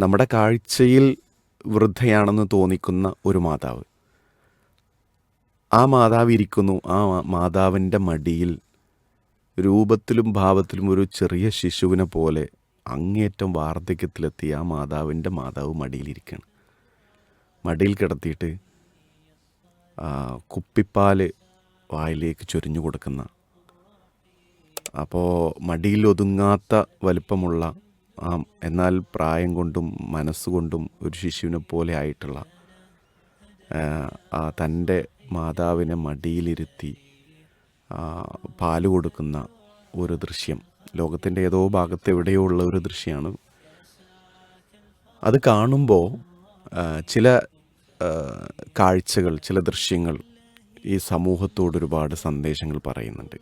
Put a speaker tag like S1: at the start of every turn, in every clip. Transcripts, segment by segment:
S1: നമ്മുടെ കാഴ്ചയിൽ വൃദ്ധയാണെന്ന് തോന്നിക്കുന്ന ഒരു മാതാവ്. ആ മാതാവ് ഇരിക്കുന്നു. ആ മാതാവിന്റെ മടിയിൽ രൂപത്തിലും ഭാവത്തിലും ഒരു ചെറിയ ശിശുവിനെ പോലെ അങ്ങേറ്റം വാർദ്ധക്യത്തിലെത്തിയ ആ മാതാവിന്റെ മാതാവ് മടിയിലിരിക്കുകയാണ് മടിയിൽ കിടത്തിയിട്ട് കുപ്പിപ്പാൽ വായിലേക്ക് ചൊരിഞ്ഞു കൊടുക്കുന്ന അപ്പോൾ മടിയിൽ ഒതുങ്ങാത്ത വലിപ്പമുള്ള എന്നാൽ പ്രായം കൊണ്ടും മനസ്സുകൊണ്ടും ഒരു ശിശുവിനെ പോലെ ആയിട്ടുള്ള തന്റെ മാതാവിനെ മടിയിലിരുത്തി പാൽ കൊടുക്കുന്ന ഒരു ദൃശ്യം ലോകത്തിന്റെ ഏതോ ഭാഗത്ത് എവിടെയോ ഉള്ള ഒരു ദൃശ്യമാണ് അത് കാണുമ്പോൾ ചില കാഴ്ചകൾ ചില ദൃശ്യങ്ങൾ ഈ സമൂഹത്തോട് ഒരുപാട് സന്ദേശങ്ങൾ പറയുന്നുണ്ട്.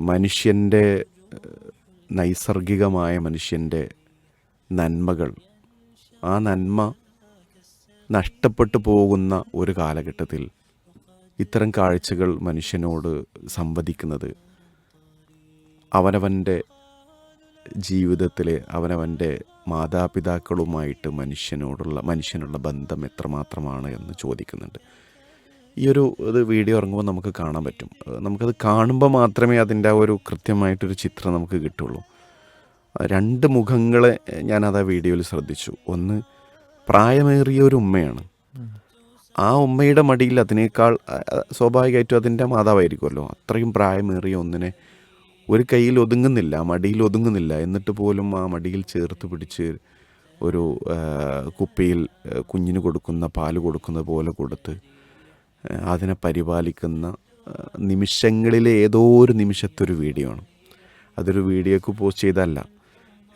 S1: മനുഷ്യന്റെ നൈസർഗികമായ മനുഷ്യന്റെ നന്മകൾ. ആ നന്മ നഷ്ടപ്പെട്ടു പോകുന്ന ഒരു കാലഘട്ടത്തിൽ ഇത്തരം കാഴ്ചകൾ മനുഷ്യനോട് സംവദിക്കുന്നത്. അവനവന്റെ ജീവിതത്തിലെ അവനവന്റെ മാതാപിതാക്കളുമായിട്ട് മനുഷ്യനോടുള്ള മനുഷ്യനുള്ള ബന്ധം എത്രമാത്രമാണ് എന്ന് ചോദിക്കുന്നുണ്ട്. ഈ ഒരു ഇത് വീഡിയോ ഇറങ്ങുമ്പോൾ നമുക്ക് കാണാൻ പറ്റും. നമുക്കത് കാണുമ്പോൾ മാത്രമേ അതിന്റെ ആ ഒരു കൃത്യമായിട്ടൊരു ചിത്രം നമുക്ക് കിട്ടുള്ളൂ. രണ്ട് മുഖങ്ങളെ ഞാനത് ആ വീഡിയോയിൽ ശ്രദ്ധിച്ചു. ഒന്ന് പ്രായമേറിയ ഒരു ഉമ്മയാണ്. ആ ഉമ്മയുടെ മടിയിൽ അതിനേക്കാൾ സ്വാഭാവികമായിട്ടും അതിന്റെ മാതാവായിരിക്കുമല്ലോ. അത്രയും പ്രായമേറിയ ഒന്നിനെ ഒരു കയ്യിൽ ഒതുങ്ങുന്നില്ല മടിയിൽ ഒതുങ്ങുന്നില്ല. എന്നിട്ട് പോലും ആ മടിയിൽ ചേർത്ത് പിടിച്ച് ഒരു കുപ്പിയിൽ കുഞ്ഞിന് കൊടുക്കുന്ന പാൽ കൊടുക്കുന്നത് പോലെ കൊടുത്ത് അതിനെ പരിപാലിക്കുന്ന നിമിഷങ്ങളിലെ ഏതോ ഒരു നിമിഷത്തൊരു വീഡിയോ ആണ്. അതൊരു വീഡിയോക്ക് പോസ്റ്റ് ചെയ്തല്ല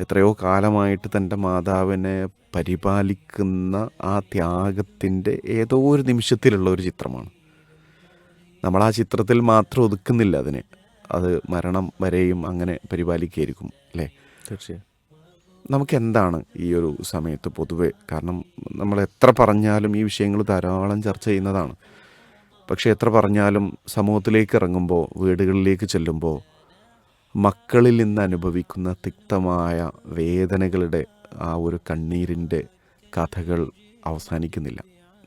S1: എത്രയോ കാലമായിട്ട് തന്റെ മാതാവിനെ പരിപാലിക്കുന്ന ആ ത്യാഗത്തിന്റെ ഏതോ ഒരു നിമിഷത്തിലുള്ള ഒരു ചിത്രമാണ്. നമ്മൾ ആ ചിത്രത്തിൽ മാത്രം ഒതുക്കുന്നില്ല അതിനെ. അത് മരണം വരെയും അങ്ങനെ പരിപാലിക്കുകയായിരിക്കും അല്ലേ?
S2: തീർച്ചയായും.
S1: നമുക്ക് എന്താണ് ഈ ഒരു സമയത്ത് പൊതുവെ? കാരണം നമ്മൾ എത്ര പറഞ്ഞാലും ഈ വിഷയങ്ങൾ ധാരാളം ചർച്ച ചെയ്യുന്നതാണ്. പക്ഷേ എത്ര പറഞ്ഞാലും സമൂഹത്തിലേക്ക് ഇറങ്ങുമ്പോൾ വീടുകളിലേക്ക് ചെല്ലുമ്പോൾ മക്കളിൽ നിന്ന് അനുഭവിക്കുന്ന തിക്തമായ വേദനകളുടെ ആ ഒരു കണ്ണീരിന്റെ കഥകൾ അവസാനിക്കുന്നില്ല.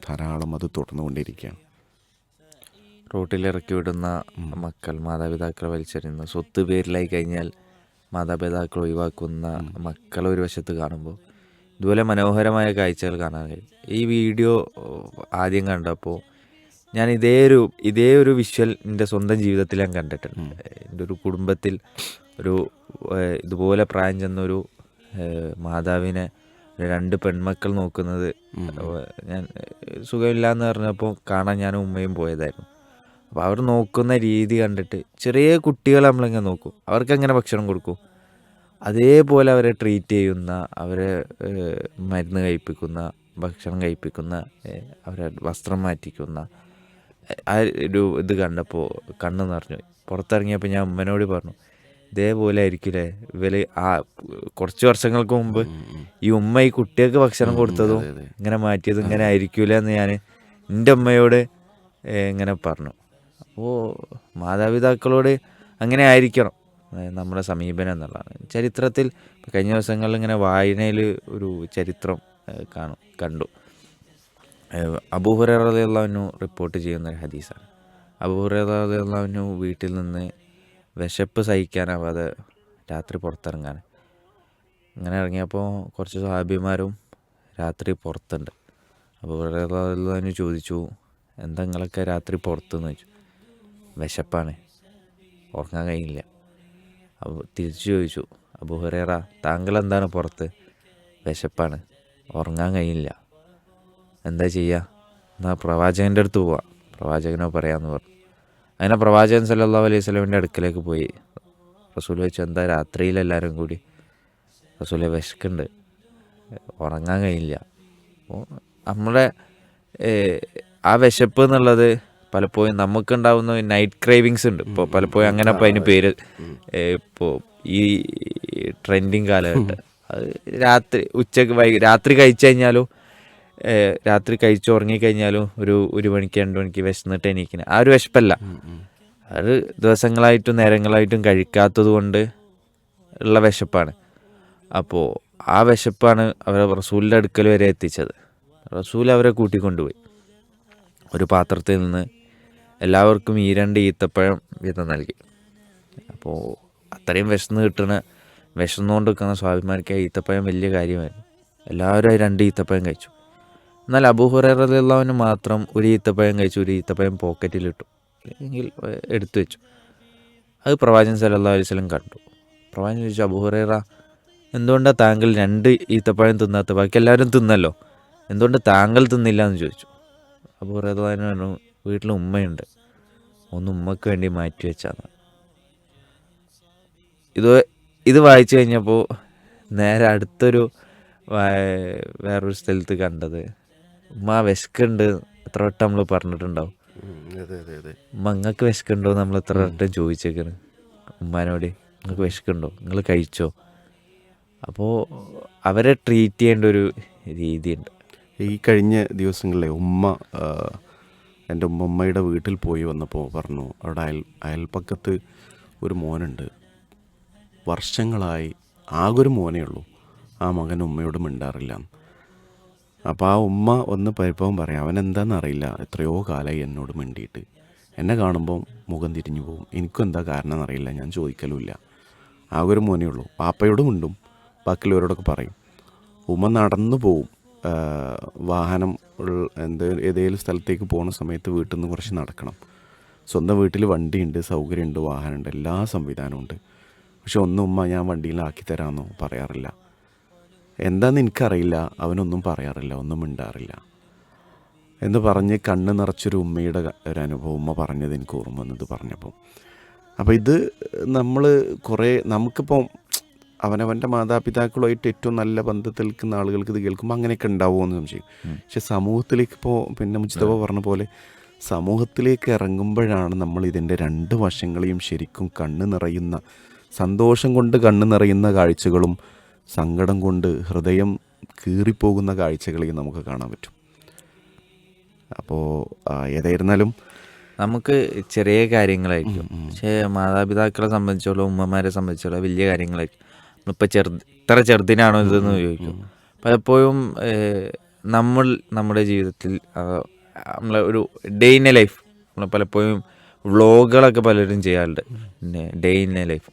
S1: ധാരാളം അത് തുടർന്നുകൊണ്ടിരിക്കുകയാണ്.
S2: റോട്ടിലിറക്കി വിടുന്ന മക്കൾ മാതാപിതാക്കളെ വലിച്ചെറിയുന്ന സ്വത്ത് പേരിലായി കഴിഞ്ഞാൽ മാതാപിതാക്കൾ ഒഴിവാക്കുന്ന മക്കളെ ഒരു വശത്ത് കാണുമ്പോൾ ഇതുപോലെ മനോഹരമായ കാഴ്ചകൾ കാണാൻ കഴിയും. ഈ വീഡിയോ ആദ്യം കണ്ടപ്പോൾ ഞാൻ ഇതേ ഒരു ഇതേ ഒരു വിഷ്വൽ എന്റെ സ്വന്തം ജീവിതത്തിൽ ഞാൻ കണ്ടിട്ടുണ്ട്. എന്റെ ഒരു കുടുംബത്തിൽ ഒരു ഇതുപോലെ പ്രായം ചെന്നൊരു മാതാവിനെ രണ്ട് പെൺമക്കൾ നോക്കുന്നത് ഞാൻ സുഖമില്ല എന്ന് പറഞ്ഞപ്പോൾ കാണാൻ ഞാൻ ഉമ്മയും പോയതായിരുന്നു. അപ്പോൾ അവർ നോക്കുന്ന രീതി കണ്ടിട്ട് ചെറിയ കുട്ടികൾ നമ്മളിങ്ങനെ നോക്കും. അവർക്ക് എങ്ങനെ ഭക്ഷണം കൊടുക്കും? അതേപോലെ അവരെ ട്രീറ്റ് ചെയ്യുന്ന അവരെ മരുന്ന് കഴിപ്പിക്കുന്ന ഭക്ഷണം കഴിപ്പിക്കുന്ന അവരെ വസ്ത്രം മാറ്റിക്കുന്ന ആ ഒരു ഇത് കണ്ടപ്പോൾ കണ്ണ് നിറഞ്ഞു. പുറത്തിറങ്ങിയപ്പോൾ ഞാൻ അമ്മനോട് പറഞ്ഞു ഇതേപോലെ ആയിരിക്കില്ലേ? ഇവർ ആ കുറച്ച് വർഷങ്ങൾക്ക് മുമ്പ് ഈ ഉമ്മ ഈ കുട്ടികൾക്ക് ഭക്ഷണം കൊടുത്തതും ഇങ്ങനെ മാറ്റിയതും ഇങ്ങനെ ആയിരിക്കൂല എന്ന് ഞാൻ എന്റെ അമ്മയോട് ഇങ്ങനെ പറഞ്ഞു. അപ്പോൾ മാതാപിതാക്കളോട് അങ്ങനെ ആയിരിക്കണം നമ്മുടെ സമീപനം എന്നുള്ളതാണ്. ചരിത്രത്തിൽ കഴിഞ്ഞ ദിവസങ്ങളിൽ ഇങ്ങനെ വായനയിൽ ഒരു ചരിത്രം കാണും കണ്ടു. അബൂഹുറു റിപ്പോർട്ട് ചെയ്യുന്ന ഒരു ഹദീസാണ് അബൂഹുറു വീട്ടിൽ നിന്ന് വിശപ്പ് സഹിക്കാനാവാതെ രാത്രി പുറത്തിറങ്ങാൻ അങ്ങനെ ഇറങ്ങിയപ്പോൾ കുറച്ച് സ്വാഭിമാരും രാത്രി പുറത്തുണ്ട്. തന്നെ ചോദിച്ചു എന്താ നിങ്ങളൊക്കെ രാത്രി പുറത്തെന്ന്? ചോദിച്ചു. വിശപ്പാണ്. ഉറങ്ങാൻ കഴിയില്ല. അപ്പോൾ തിരിച്ചു ചോദിച്ചു അബൂഹുറേറ ഹുറേറ താങ്കൾ എന്താണ് പുറത്ത്? വിശപ്പാണ്. ഉറങ്ങാൻ കഴിയില്ല. എന്താ ചെയ്യുക എന്നാൽ പ്രവാചകന്റെ അടുത്ത് പോവാം. പ്രവാചകനോ പറയാമെന്ന് പറഞ്ഞു. അങ്ങനെ പ്രവാചകൻ സല്ലാ അലൈഹി സ്വലമിന്റെ അടുക്കലേക്ക് പോയി. റസൂൽ വെച്ചു എന്താ രാത്രിയിൽ എല്ലാവരും കൂടി? റസൂലെ വിശക്കുണ്ട് ഉറങ്ങാൻ കഴിയില്ല. അപ്പോൾ നമ്മുടെ ആ വിശപ്പ് എന്നുള്ളത് പലപ്പോഴും നമുക്കുണ്ടാവുന്ന നൈറ്റ് ക്രേവിങ്സ് ഉണ്ട്. ഇപ്പോൾ പലപ്പോഴും അങ്ങനെ അപ്പോൾ അതിന് പേര് ഇപ്പോൾ ഈ ട്രെൻഡിങ് കാലഘട്ടം. അത് രാത്രി ഉച്ചയ്ക്ക് വൈകി രാത്രി കഴിച്ചു കഴിഞ്ഞാലും രാത്രി കഴിച്ച് ഉറങ്ങിക്കഴിഞ്ഞാലും ഒരു ഒരു മണിക്ക് രണ്ട് മണിക്ക് വിശന്നിട്ട് എണീക്കുന്നത് ആ ഒരു വിശപ്പല്ല. അത് ദിവസങ്ങളായിട്ടും നേരങ്ങളായിട്ടും കഴിക്കാത്തത് കൊണ്ട് ഉള്ള വിശപ്പാണ്. അപ്പോൾ ആ വിശപ്പാണ് അവരെ റസൂലിന്റെ അടുക്കൽ വരെ എത്തിച്ചത്. റസൂൽ അവരെ കൂട്ടിക്കൊണ്ടുപോയി. ഒരു പാത്രത്തിൽ നിന്ന് എല്ലാവർക്കും ഈ രണ്ട് ഈത്തപ്പഴം വീതം നൽകി. അപ്പോൾ അത്രയും വിശന്ന് കിട്ടുന്ന വിശന്നുകൊണ്ട് നിൽക്കുന്ന സ്വാഭിമാനിക്ക് ഈത്തപ്പഴം വലിയ കാര്യമായിരുന്നു. എല്ലാവരും രണ്ട് ഈത്തപ്പഴം കഴിച്ചു. എന്നാൽ അബൂഹുറേറുള്ളവന് മാത്രം ഒരു ഈത്തപ്പഴം കഴിച്ചു ഒരു ഈത്തപ്പഴം പോക്കറ്റിലിട്ടു അല്ലെങ്കിൽ എടുത്തു വെച്ചു. അത് പ്രവാചകൻ അലൈഹി വസല്ലം കണ്ടു. പ്രവാചകൻ ചോദിച്ചു അബൂഹുറേറ എന്തുകൊണ്ടാണ് താങ്കൾ രണ്ട് ഈത്തപ്പഴം തിന്നാത്ത? ബാക്കി എല്ലാവരും തിന്നല്ലോ. എന്തുകൊണ്ട് താങ്കൾ തിന്നില്ല എന്ന് ചോദിച്ചു അബൂഹുറേറ പറഞ്ഞു വീട്ടിൽ ഉമ്മയുണ്ട്. ഒന്ന് ഉമ്മക്ക് വേണ്ടി മാറ്റി വെച്ചാന്ന്. ഇത് ഇത് വായിച്ചു കഴിഞ്ഞപ്പോൾ നേരെ അടുത്തൊരു വേറൊരു സ്ഥലത്ത് കണ്ടത് ഉമ്മ വിശക്കുണ്ട്. എത്ര വട്ടം നമ്മൾ പറഞ്ഞിട്ടുണ്ടാവും. മങ്ങക്ക് വിശക്കുണ്ടോ നമ്മൾ എത്ര വട്ടം ചോദിച്ചേക്കണ്. ഉമ്മാനോട് നിങ്ങൾക്ക് വിശക്കുണ്ടോ? നിങ്ങൾ കഴിച്ചോ? അപ്പോൾ അവരെ ട്രീറ്റ് ചെയ്യേണ്ട ഒരു രീതിയുണ്ട്.
S1: ഈ കഴിഞ്ഞ ദിവസങ്ങളിലെ ഉമ്മ എന്റെ ഉമ്മമ്മയുടെ വീട്ടിൽ പോയി വന്നപ്പോൾ പറഞ്ഞു അവിടെ അയൽ അയൽപ്പക്കത്ത് ഒരു മോനുണ്ട്. വർഷങ്ങളായി ആകൊരു മോനേ ഉള്ളൂ. ആ മകൻ ഉമ്മയോട് മിണ്ടാറില്ല അപ്പോൾ ആ ഉമ്മ ഒന്ന് പരിഭവം പറയാം അവൻ എന്താണെന്ന് അറിയില്ല എത്രയോ കാലമായി എന്നോട് മിണ്ടിയിട്ട്. എന്നെ കാണുമ്പോൾ മുഖം തിരിഞ്ഞു പോകും. എനിക്കും എന്താ കാരണം എന്നറിയില്ല ഞാൻ ചോദിക്കലുമില്ല. ആ ഒരു മോനേ ഉള്ളൂ. പാപ്പയോടും മിണ്ടും. ബാക്കിയുള്ളവരോടൊക്കെ പറയും. ഉമ്മ നടന്നു പോവും. വാഹനം എന്ത് ഏതെങ്കിലും സ്ഥലത്തേക്ക് പോകുന്ന സമയത്ത് വീട്ടിൽ നിന്ന് കുറച്ച് നടക്കണം. സ്വന്തം വീട്ടിൽ വണ്ടിയുണ്ട് സൗകര്യമുണ്ട് വാഹനമുണ്ട് എല്ലാ സംവിധാനവും ഉണ്ട്. പക്ഷെ ഒന്നും ഉമ്മ ഞാൻ വണ്ടിയിലാക്കി തരാമെന്നോ പറയാറില്ല. എന്താന്ന് എനിക്കറിയില്ല. അവനൊന്നും പറയാറില്ല ഒന്നും മിണ്ടാറില്ല. എന്ന് പറഞ്ഞ് കണ്ണ് നിറച്ചൊരു ഉമ്മയുടെ ഒരു അനുഭവം ഉമ്മ പറഞ്ഞത് എനിക്ക് ഓർമ്മ വന്നത് പറഞ്ഞപ്പോൾ അപ്പോൾ ഇത് നമ്മൾ കുറേ നമുക്കിപ്പം അവനവന്റെ മാതാപിതാക്കളുമായിട്ട് ഏറ്റവും നല്ല ബന്ധത്തിൽ നിൽക്കുന്ന ആളുകൾക്ക് ഇത് കേൾക്കുമ്പോൾ അങ്ങനെയൊക്കെ ഉണ്ടാവുമോ എന്ന് സംശയം പക്ഷെ സമൂഹത്തിലേക്ക് ഇപ്പോൾ പിന്നെ മുജിതബ പറഞ്ഞ പോലെ സമൂഹത്തിലേക്ക് ഇറങ്ങുമ്പോഴാണ് നമ്മൾ ഇതിന്റെ രണ്ട് വശങ്ങളെയും ശരിക്കും കണ്ണ് നിറയുന്ന സന്തോഷം കൊണ്ട് കണ്ണ് നിറയുന്ന കാഴ്ചകളും സങ്കടം കൊണ്ട് ഹൃദയം കീറിപ്പോകുന്ന കാഴ്ചകളെയും നമുക്ക് കാണാൻ പറ്റും. അപ്പോൾ ഏതായിരുന്നാലും
S2: നമുക്ക് ചെറിയ കാര്യങ്ങളായിരിക്കും. പക്ഷേ മാതാപിതാക്കളെ സംബന്ധിച്ചോളം ഉമ്മമാരെ സംബന്ധിച്ചോളം വലിയ കാര്യങ്ങളായിരിക്കും. നമ്മളിപ്പോൾ ചെറുത് ഇത്ര ചെറുതിനാണോ ഇതെന്ന് ചോദിക്കും. പലപ്പോഴും നമ്മൾ നമ്മുടെ ജീവിതത്തിൽ നമ്മളെ ഒരു ഡേ ഇൻ എ ലൈഫ് നമ്മൾ പലപ്പോഴും വ്ളോഗുകളൊക്കെ പലരും ചെയ്യാറുണ്ട്. പിന്നെ ഡേ ഇൻ എ ലൈഫ്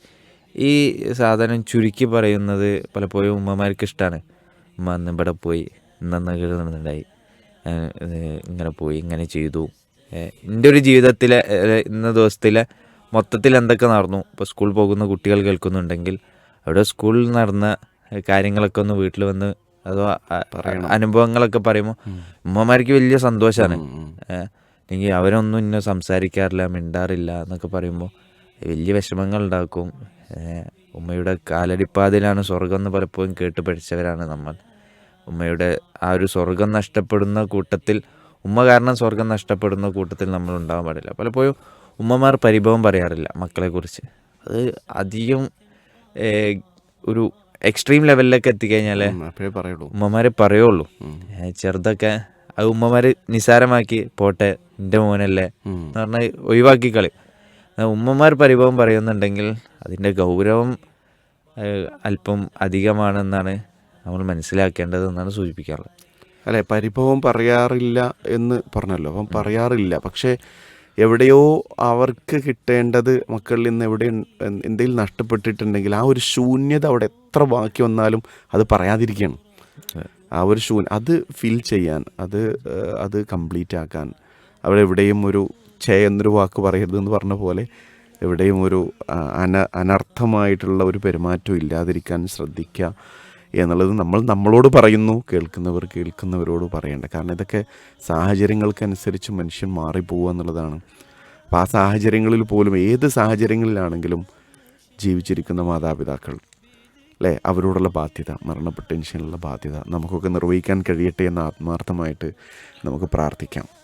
S2: ഈ സാധനം ചുരുക്കി പറയുന്നത് പലപ്പോഴും ഉമ്മമാർക്ക് ഇഷ്ടമാണ് ഉമ്മ അന്ന് ഇവിടെ പോയി ഏഹ് ഏഹ് ഇങ്ങനെ പോയി ഇങ്ങനെ ചെയ്തു. എന്റെ ഒരു ജീവിതത്തിലെ ഇന്ന ദിവസത്തിലെ മൊത്തത്തിൽ എന്തൊക്കെ നടന്നു? ഇപ്പോൾ സ്കൂൾ പോകുന്ന കുട്ടികൾ കേൾക്കുന്നുണ്ടെങ്കിൽ അവിടെ സ്കൂളിൽ നടന്ന കാര്യങ്ങളൊക്കെ ഒന്ന് വീട്ടിൽ വന്ന് അഥവാ അ- അനുഭവങ്ങളൊക്കെ പറയുമ്പോൾ ഉമ്മമാർക്ക് വലിയ സന്തോഷമാണ് അല്ലെങ്കിൽ അവരൊന്നും ഇന്നെ സംസാരിക്കാറില്ല മിണ്ടാറില്ല എന്നൊക്കെ പറയുമ്പോൾ വലിയ വിഷമങ്ങൾ ഉണ്ടാക്കും ഉമ്മയുടെ കാലടിപ്പാതിലാണ് സ്വർഗം എന്ന് പലപ്പോഴും കേട്ട് പഠിച്ചവരാണ് നമ്മൾ. ഉമ്മയുടെ ആ ഒരു സ്വർഗം നഷ്ടപ്പെടുന്ന കൂട്ടത്തിൽ ഉമ്മ കാരണം സ്വർഗം നഷ്ടപ്പെടുന്ന കൂട്ടത്തിൽ നമ്മൾ ഉണ്ടാകാൻ പാടില്ല. പലപ്പോഴും ഉമ്മമാർ പരിഭവം പറയാറില്ല മക്കളെക്കുറിച്ച്. അത് അധികം ഒരു എക്സ്ട്രീം ലെവലിലൊക്കെ എത്തിക്കഴിഞ്ഞാൽ ഉമ്മമാരെ പറയുള്ളൂ. ചെറുതൊക്കെ അത് ഉമ്മമാർ നിസാരമാക്കി പോട്ടെ എന്റെ മോനല്ലേ എന്ന് പറഞ്ഞാൽ ഒഴിവാക്കി കളി. ഉമ്മമാർ പരിഭവം പറയുന്നുണ്ടെങ്കിൽ അതിന്റെ ഗൗരവം അല്പം അധികമാണെന്നാണ് നമ്മൾ മനസ്സിലാക്കേണ്ടതെന്നാണ് സൂചിപ്പിക്കാറുള്ളത്.
S1: അല്ലെ? പരിഭവം പറയാറില്ല എന്ന് പറഞ്ഞല്ലോ. അപ്പം പറയാറില്ല. പക്ഷേ എവിടെയോ അവർക്ക് കിട്ടേണ്ടത് മക്കളിൽ നിന്ന് എവിടെ എന്തെങ്കിലും നഷ്ടപ്പെട്ടിട്ടുണ്ടെങ്കിൽ ആ ഒരു ശൂന്യത അവിടെ എത്ര ബാക്കി വന്നാലും അത് പറയാതിരിക്കണം. ആ ഒരു ശൂന്യ അത് ഫിൽ ചെയ്യാൻ അത് അത് കംപ്ലീറ്റ് ആക്കാൻ അവിടെ എവിടെയും ഒരു ഛേ എന്നൊരു വാക്ക് പറയരുത് എന്ന് പറഞ്ഞ പോലെ എവിടെയും ഒരു അന അനർത്ഥമായിട്ടുള്ള ഒരു പെരുമാറ്റം ഇല്ലാതിരിക്കാൻ ശ്രദ്ധിക്കുക എന്നുള്ളത് നമ്മൾ നമ്മളോട് പറയുന്നു കേൾക്കുന്നവർ കേൾക്കുന്നവരോട് പറയേണ്ട. കാരണം ഇതൊക്കെ സാഹചര്യങ്ങൾക്കനുസരിച്ച് മനുഷ്യൻ മാറിപ്പോവുക എന്നുള്ളതാണ്. അപ്പോൾ ആ സാഹചര്യങ്ങളിൽ പോലും ഏത് സാഹചര്യങ്ങളിലാണെങ്കിലും ജീവിച്ചിരിക്കുന്ന മാതാപിതാക്കൾ അല്ലേ? അവരോടുള്ള ബാധ്യത മരണപ്പെട്ടെൻഷനുള്ള ബാധ്യത നമുക്കൊക്കെ നിർവഹിക്കാൻ കഴിയട്ടെ എന്ന് ആത്മാർത്ഥമായിട്ട് നമുക്ക് പ്രാർത്ഥിക്കാം.